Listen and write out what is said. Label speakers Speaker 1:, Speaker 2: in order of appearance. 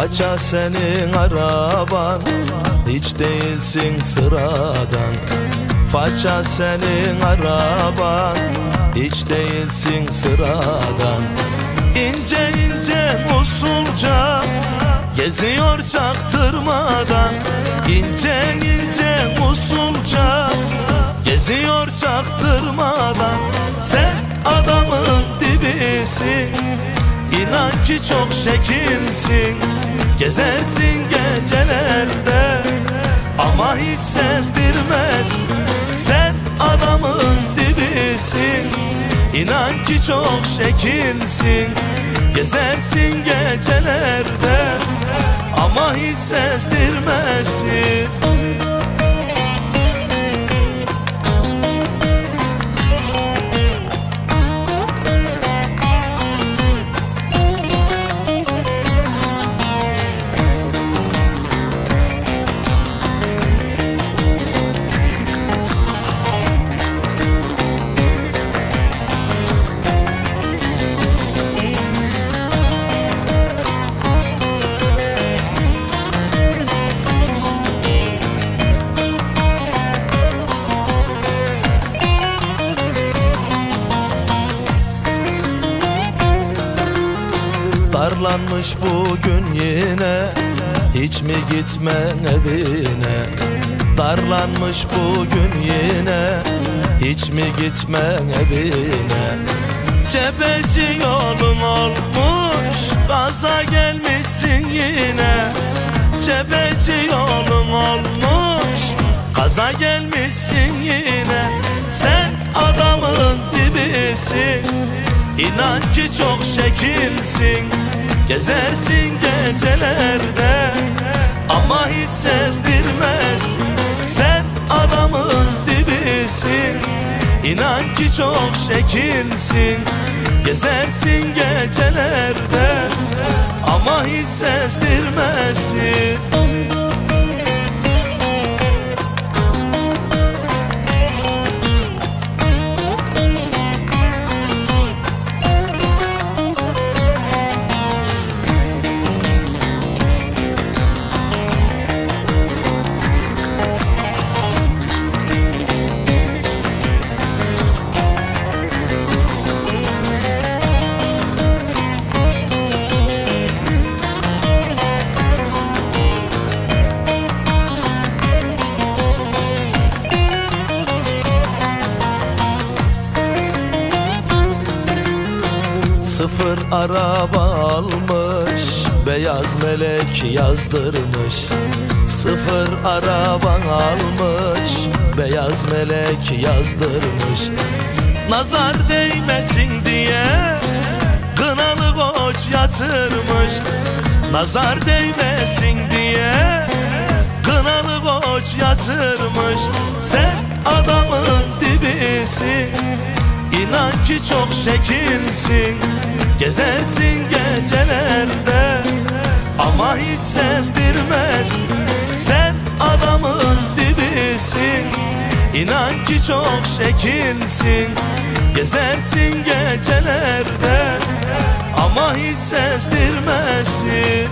Speaker 1: Faça senin araban Hiç değilsin sıradan. Faça senin araban Hiç değilsin sıradan. İnce ince usulca Geziyor çaktırmadan. İnce ince usulca Geziyor çaktırmadan. Sen adamın dibisin İnan ki çok şekilsin Gezersin gecelerde Ama hiç sezdirmez. Sen adamın dibisin İnan ki çok şekilsin. Gezersin gecelerde Ama hiç sezdirmezsin Darlanmış bugün yine. Hiç mi gitmen evine? Darlanmış bugün yine. Hiç mi gitmen evine? Cebeci yolun olmuş Gaza gelmişsin yine. Cebeci yolun olmuş Gaza gelmişsin yine. Sen adamın dibisin. İnan ki çok şekilsin Gezersin gecelerde Ama hiç sezdirmez. Sen adamın dibisin İnan ki çok şekilsin. Gezersin gecelerde Ama hiç sezdirmezsin Sıfır araba almış Beyaz melek yazdırmış. Sıfır araba almış Beyaz melek yazdırmış. Nazar değmesin diye Kınalı koç yatırmış. Nazar değmesin diye Kınalı koç yatırmış. Sen adamın dibisin İnan ki çok şekilsin Gezersin gecelerde. Ama hiç sezdirmez Sen adamın dibisin. İnan ki çok şekilsin Gezersin gecelerde. Ama hiç sezdirmezsin